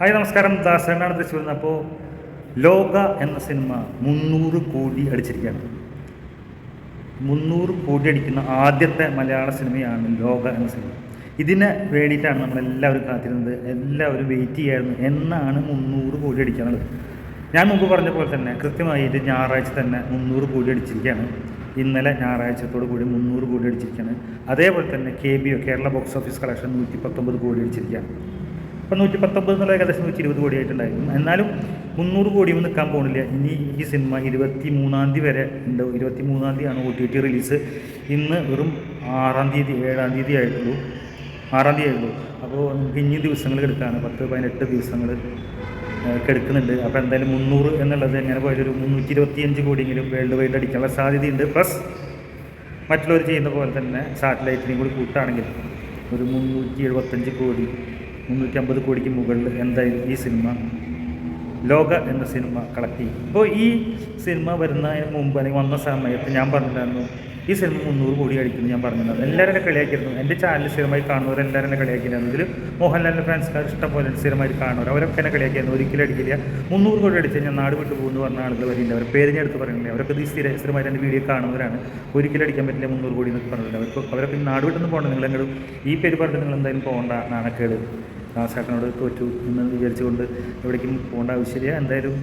Hi നമസ്കാരം. ദാസനാണ് തിരിച്ചു വരുന്നത് അപ്പോൾ ലോക എന്ന സിനിമ മുന്നൂറ് കോടി അടിച്ചിരിക്കുകയാണ്. മുന്നൂറ് കോടി അടിക്കുന്ന ആദ്യത്തെ മലയാള സിനിമയാണ് ലോക എന്ന സിനിമ. ഇതിന് വേണ്ടിയിട്ടാണ് നമ്മളെല്ലാവരും കാത്തിരുന്നത്. എല്ലാവരും വെയിറ്റ് ചെയ്യായിരുന്നു. എന്നാണ് മുന്നൂറ് കോടി അടിക്കുന്നത് ഞാൻ മുമ്പ് പറഞ്ഞ പോലെ തന്നെ കൃത്യമായി ഇത് ഞായറാഴ്ച തന്നെ മുന്നൂറ് കോടി അടിച്ചിരിക്കുകയാണ്. ഇന്നലെ ഞായറാഴ്ചത്തോടു കൂടി മുന്നൂറ് കോടി അടിച്ചിരിക്കുകയാണ്. അതേപോലെ തന്നെ K B Kerala box office collection നൂറ്റി പത്തൊമ്പത് കോടി അടിച്ചിരിക്കുകയാണ്. ഇപ്പം നൂറ്റി പത്തൊമ്പത് എന്നുള്ള ഏകദേശം നൂറ്റി ഇരുപത് കോടി ആയിട്ടുണ്ടായിരുന്നു എന്നാലും മുന്നൂറ് കോടിയൊന്നും നിൽക്കാൻ പോകുന്നില്ല ഇനി ഈ സിനിമ ഇരുപത്തി മൂന്നാം തീയതി വരെ ഉണ്ട്. ഇരുപത്തി മൂന്നാം ആണ് ഒ ടി ടി റിലീസ് ഇന്ന് വെറും ആറാം തീയതി ഏഴാം തീയതി ആയിട്ടുള്ളൂ. ആറാം തീയതി ആയിട്ടുള്ളൂ. അപ്പോൾ നമുക്ക് ഇനി ദിവസങ്ങൾ എടുക്കാണ് പത്ത് പതിനെട്ട് ദിവസങ്ങൾ കിടക്കുന്നുണ്ട്. അപ്പോൾ എന്തായാലും മുന്നൂറ് എന്നുള്ളത് എങ്ങനെ പോയാലും ഒരു മുന്നൂറ്റി ഇരുപത്തിയഞ്ച് കോടിയെങ്കിലും വേൾഡ് വൈഡ് അടിക്കാനുള്ള സാധ്യതയുണ്ട്. പ്ലസ് മറ്റുള്ളവർ ചെയ്യുന്ന പോലെ തന്നെ സാറ്റലൈറ്റിനെയും കൂടി കൂട്ടാണെങ്കിൽ ഒരു മുന്നൂറ്റി എഴുപത്തഞ്ച് കോടി മുന്നൂറ്റി അമ്പത് കോടിക്ക് മുകളിൽ എന്തായാലും ഈ സിനിമ? ലോക എന്ന സിനിമ കളക്ട് ചെയ്യും അപ്പോൾ ഈ സിനിമ വരുന്നതിന് മുമ്പ് അല്ലെങ്കിൽ വന്ന സമയത്ത് ഞാൻ പറഞ്ഞിട്ടുണ്ടായിരുന്നു ഈ സിനിമ മുന്നൂറ് കോടി അടിക്കുന്നു ഞാൻ പറഞ്ഞത്. എല്ലാവരും എന്നെ കളിയാക്കിയിരുന്നു. എന്റെ ചാനൽ സ്ഥിരമായി കാണുന്നവർ എല്ലാവരും എന്നെ കളിയാക്കിയിരുന്നു ഇതിൽ മോഹൻലാലിന്റെ ഫാൻസ്കാർ ഇഷ്ടംപോലെ സ്ഥിരമായി കാണുന്നവർ. അവരൊക്കെ എന്നെ കളിയാക്കിയിരുന്നു. ഒരിക്കലും അടിക്കില്ല. മുന്നൂറ് കോടി അടിച്ച് ഞാൻ നാട് വിട്ടു പോകുന്നു പറഞ്ഞ ആളുകൾ വരില്ല. അവർ പേര് ഞാൻ എടുത്ത് പറയുന്നില്ല. അവരൊക്കെ ഈ സ്ഥിര സ്ഥിരമായിട്ട് എന്റെ വീഡിയോ കാണുന്നവരാണ്. ഒരിക്കലും അടിക്കാൻ പറ്റില്ല മുന്നൂറ് കോടി എന്നൊക്കെ പറഞ്ഞില്ല അവർക്ക് അവരൊക്കെ നാട് വിട്ടൊന്നും പോകണം നിങ്ങൾ അങ്ങോട്ട് ഈ പേര് പറഞ്ഞിട്ട് നിങ്ങൾ എന്തായാലും പോകണ്ട നാണക്കേട് ദാസേട്ടനോട് തോറ്റു എന്ന് വിചാരിച്ചുകൊണ്ട് എവിടേക്കും പോകേണ്ട ആവശ്യമില്ല. എന്തായാലും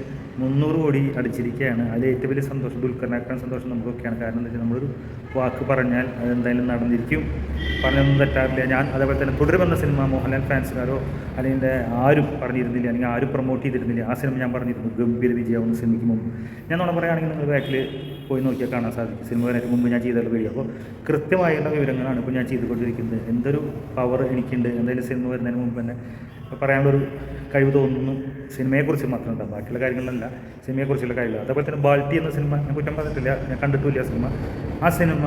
മുന്നൂറ് കോടി അടിച്ചിരിക്കുകയാണ്. അതിൽ ഏറ്റവും വലിയ സന്തോഷം ദുൽഖറിനേക്കാൾ സന്തോഷം നമുക്കൊക്കെയാണ്. കാരണം എന്താ വെച്ചാൽ നമ്മളൊരു വാക്ക് പറഞ്ഞാൽ അതെന്തായാലും നടന്നിരിക്കും. പറഞ്ഞൊന്നും തെറ്റാറില്ല. ഞാൻ അതേപോലെ തന്നെ തുടരുമെന്ന സിനിമ മോഹൻലാൽ ഫാൻസുകാരോ അല്ലെങ്കിൽ ആരും പറഞ്ഞിരുന്നില്ല അല്ലെങ്കിൽ ആരും പ്രൊമോട്ട് ചെയ്തിരുന്നില്ല. ആ സിനിമ ഞാൻ പറഞ്ഞിരുന്നു ഗംഭീര വിജയമാവുന്ന സിനിമയ്ക്ക് മുമ്പ്. ഞാൻ നോടെ പറയുകയാണെങ്കിൽ നിങ്ങൾ ബാക്കിൽ പോയി നോക്കിയാൽ കാണാൻ സാധിക്കും. സിനിമ മുമ്പ് ഞാൻ ചെയ്ത വീഡിയോ അപ്പോൾ കൃത്യമായുള്ള വിവരങ്ങളാണ് ഇപ്പോൾ ഞാൻ ചെയ്തുകൊണ്ടിരിക്കുന്നത്. എന്തൊരു പവർ എനിക്കുണ്ട് എന്തായാലും സിനിമ വരുന്നതിന് മുമ്പ് തന്നെ പറയാനുള്ളൊരു കഴിവ് തോന്നുന്നു. സിനിമയെക്കുറിച്ച് മാത്രം ഉണ്ടാവും ബാക്കിയുള്ള കാര്യങ്ങളിലല്ല സിനിമയെക്കുറിച്ചുള്ള കഴിവ്. അതേപോലെ തന്നെ ബാൾട്ടി എന്ന സിനിമ ഞാൻ കുറ്റം പറഞ്ഞിട്ടില്ല ഞാൻ കണ്ടിട്ടില്ല സിനിമ. ആ സിനിമ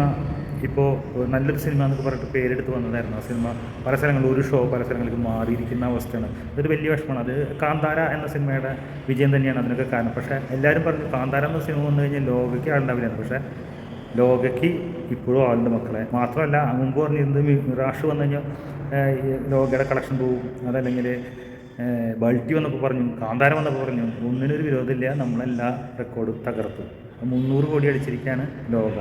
ഇപ്പോൾ നല്ലൊരു സിനിമ എന്നൊക്കെ പറഞ്ഞിട്ട് പേരെടുത്ത് വന്നതായിരുന്നു. ആ സിനിമ പല സ്ഥലങ്ങളിൽ ഒരു ഷോ പല സ്ഥലങ്ങളിലേക്ക് മാറിയിരിക്കുന്ന അവസ്ഥയാണ്. അതൊരു വലിയ വിഷമമാണ്. അത് കാന്താര എന്ന സിനിമയുടെ വിജയം തന്നെയാണ് അതിനൊക്കെ കാരണം. പക്ഷേ എല്ലാവരും പറഞ്ഞു കാന്താര എന്ന സിനിമ വന്നു കഴിഞ്ഞാൽ ലോകയ്ക്ക് ആളുണ്ടാവില്ല പക്ഷേ ലോകയ്ക്ക് ഇപ്പോഴും ആളുണ്ട് മക്കളെ. മാത്രമല്ല മുമ്പ് പറഞ്ഞിരുന്നത് മിറാഷ് വന്നു കഴിഞ്ഞാൽ ലോകയുടെ കളക്ഷൻ പോവും. അതല്ലെങ്കിൽ ബൾട്ടി വന്നപ്പോൾ പറഞ്ഞു കാന്താരം വന്നപ്പോൾ പറഞ്ഞു ഒന്നിനൊരു വിരോധമില്ല നമ്മളെല്ലാ റെക്കോർഡും തകർത്തു. മുന്നൂറ് കോടി അടിച്ചിരിക്കുകയാണ് ലോക.